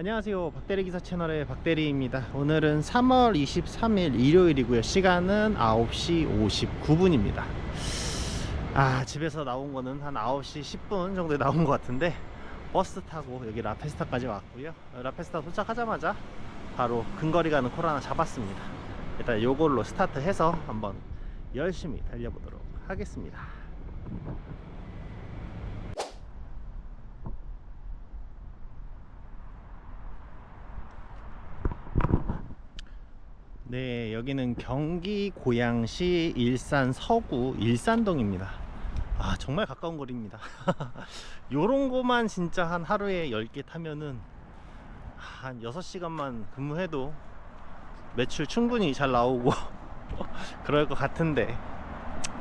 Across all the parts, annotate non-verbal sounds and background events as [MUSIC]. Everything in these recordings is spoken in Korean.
안녕하세요. 박대리 기사 채널의 박대리입니다. 오늘은 3월 23일 일요일이고요. 시간은 9시 59분입니다. 아 집에서 나온 거는 한 9시 10분 정도에 나온 것 같은데 버스 타고 여기 라페스타까지 왔고요. 라페스타 도착하자마자 바로 근거리 가는 콜 하나 잡았습니다. 일단 요걸로 스타트 해서 한번 열심히 달려보도록 하겠습니다 네, 여기는 경기 고양시 일산 서구 일산동입니다. 아, 정말 가까운 거리입니다. [LAUGHS] 요런 거만 진짜 한 하루에 10개 타면은 한 6시간만 근무해도 매출 충분히 잘 나오고 [LAUGHS] 그럴 것 같은데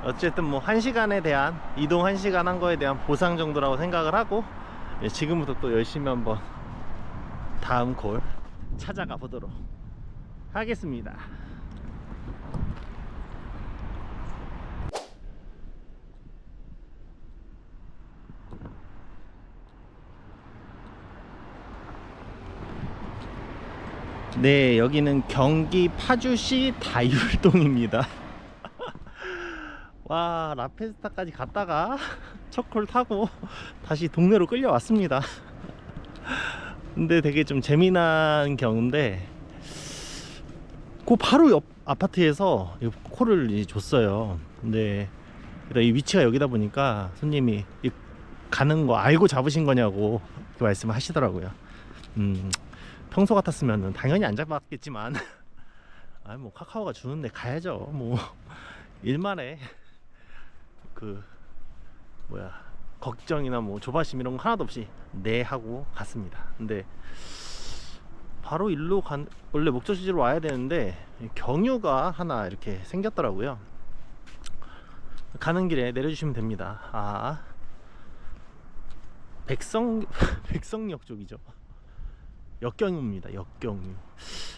어쨌든 뭐 1시간에 대한 이동 1시간 한 거에 대한 보상 정도라고 생각을 하고 예, 지금부터 또 열심히 한번 다음 골 찾아가 보도록 하겠습니다. 네, 여기는 경기 파주시 다율동입니다. [LAUGHS] 와, 라페스타까지 갔다가 [LAUGHS] 첫콜 타고 다시 동네로 끌려왔습니다. [LAUGHS] 근데 되게 좀 재미난 경우인데 그 바로 옆 아파트에서 이제 줬어요. 근데 이 위치가 여기다 보니까 손님이 이 가는 거 알고 잡으신 거냐고 이렇게 말씀하시더라고요. 음, 평소 같았으면 당연히 안 잡았겠지만, [LAUGHS] 아뭐 카카오가 주는데 가야죠. 뭐 [LAUGHS] 일만에 그 뭐야 걱정이나 뭐 조바심 이런 거 하나도 없이 네 하고 갔습니다. 근데 바로 일로 간 원래 목적지로 와야 되는데 경유가 하나 이렇게 생겼더라고요. 가는 길에 내려주시면 됩니다. 아 백성 [LAUGHS] 백성역 쪽이죠. 역경유입니다. 역경유.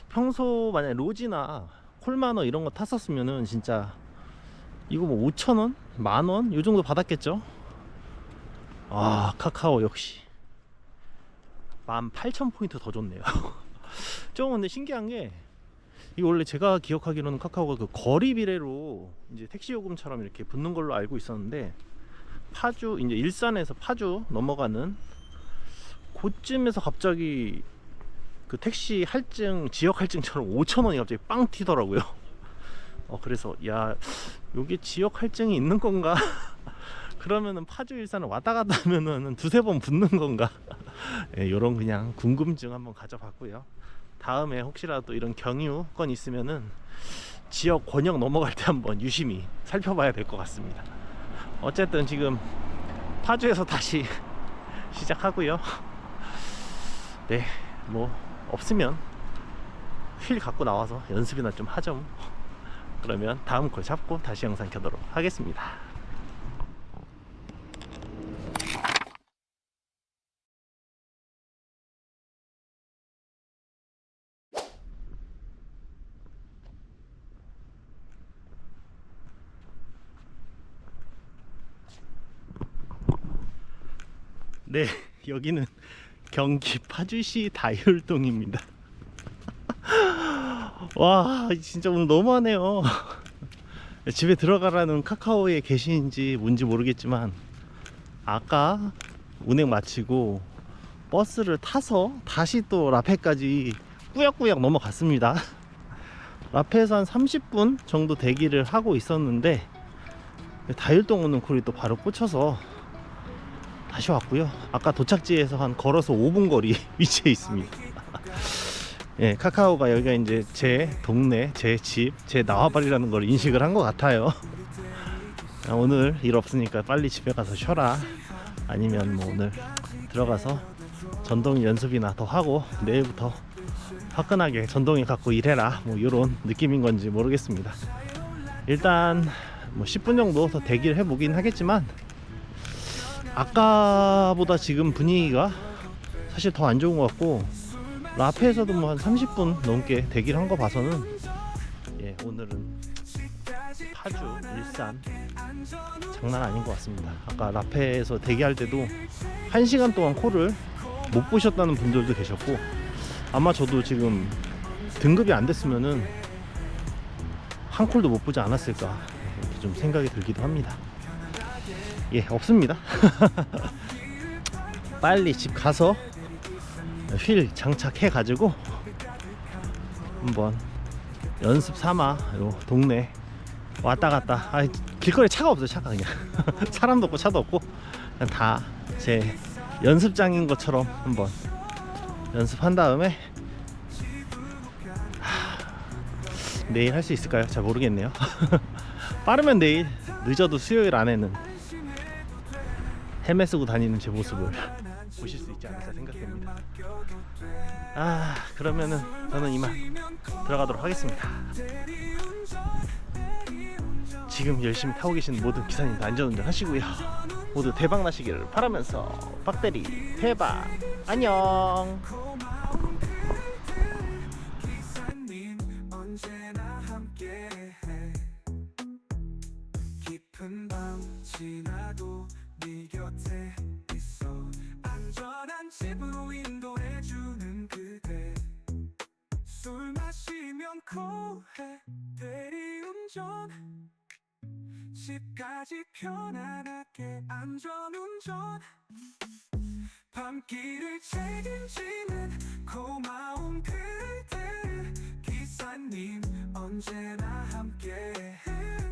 평소 만약 에 로지나 콜마너 이런 거 탔었으면은 진짜 이거 뭐 5천 원, 만 원, 요 정도 받았겠죠. 아 카카오 역시 18,000포인트 더 줬네요. [LAUGHS] 좀 근데 신기한 게 이거 원래 제가 기억하기로는 카카오가 그 거리 비례로 이제 택시 요금처럼 이렇게 붙는 걸로 알고 있었는데 파주 이제 일산에서 파주 넘어가는 그쯤에서 갑자기 그 택시 할증 지역 할증처럼 [LAUGHS] 5천 원이 갑자기 빵 튀더라고요. 어 그래서 야 여기 지역 할증이 있는 건가? [LAUGHS] 그러면은 파주 일산을 왔다 갔다 하면은 두세 번 붙는 건가? [LAUGHS] 예, 요런 그냥 궁금증 한번 가져봤고요. 다음에 혹시라도 이런 경유권 있으면은 지역 권역 넘어갈 때 한번 유심히 살펴봐야 될 것 같습니다. 어쨌든 지금 파주에서 다시 [LAUGHS] 시작하고요. 네, 뭐 없으면 휠 갖고 나와서 연습이나 좀 하죠. 뭐. 그러면 다음 걸 잡고 다시 영상 켜도록 하겠습니다. 네, 여기는 경기 파주시 다율동입니다. [LAUGHS] 와, 진짜 오늘 너무하네요. [LAUGHS] 집에 들어가라는 카카오에 계신지 뭔지 모르겠지만 아까 운행 마치고 버스를 타서 다시 또 라페까지 꾸역꾸역 넘어갔습니다. [LAUGHS] 라페에서 한 30분 정도 대기를 하고 있었는데 다율동 오는 콜이 또 바로 꽂혀서 다시 왔고요. 아까 도착지에서 한 걸어서 5분 거리 [LAUGHS] 위치해 있습니다. [LAUGHS] 예, 카카오가 여기가 이제 제 동네, 제 집, 제 나와바리라는 걸 인식을 한 것 같아요. 아, 오늘 일 없으니까 빨리 집에 가서 쉬어라. 아니면 뭐 오늘 들어가서 전동 연습이나 더 하고 내일부터 화끈하게 전동이 갖고 일해라. 뭐 이런 느낌인 건지 모르겠습니다. 일단 뭐 10분 정도 더 대기를 해보긴 하겠지만 아까보다 지금 분위기가 사실 더 안 좋은 것 같고 라페에서도 뭐 한 30분 넘게 대기를 한 거 봐서는 예 오늘은 파주 일산 장난 아닌 것 같습니다 아까 라페에서 대기할 때도 1시간 동안 콜을 못 보셨다는 분들도 계셨고 아마 저도 지금 등급이 안 됐으면은 한 콜도 못 보지 않았을까 이렇게 좀 생각이 들기도 합니다. 예, 없습니다. [LAUGHS] 빨리 집 가서 휠 장착해 가지고 한번 연습 삼아 요 동네 왔다 갔다 아 길거리 차가 없어요 차가 그냥 [LAUGHS] 사람도 없고 차도 없고 다 제 연습장인 것처럼 한번 연습한 다음에 하, 내일 할 수 있을까요? 잘 모르겠네요 [LAUGHS] 빠르면 내일 늦어도 수요일 안에는 헬멧 쓰고 다니는 제 모습을 보실 수 있지 않을까 생각됩니다. 아 그러면은 저는 이만 들어가도록 하겠습니다. 지금 열심히 타고 계신 모든 기사님들 안전운전 하시고요. 모두 대박 나시기를 바라면서. 박대리 대박. 안녕 나도 네 곁에 있어. 안전한 집으로 인도해주는 그대. 술 마시면 코해 대리운전. 집까지 편안하게 안전운전. 밤길을 책임지는 고마운 그대 기사님 언제나 함께 밤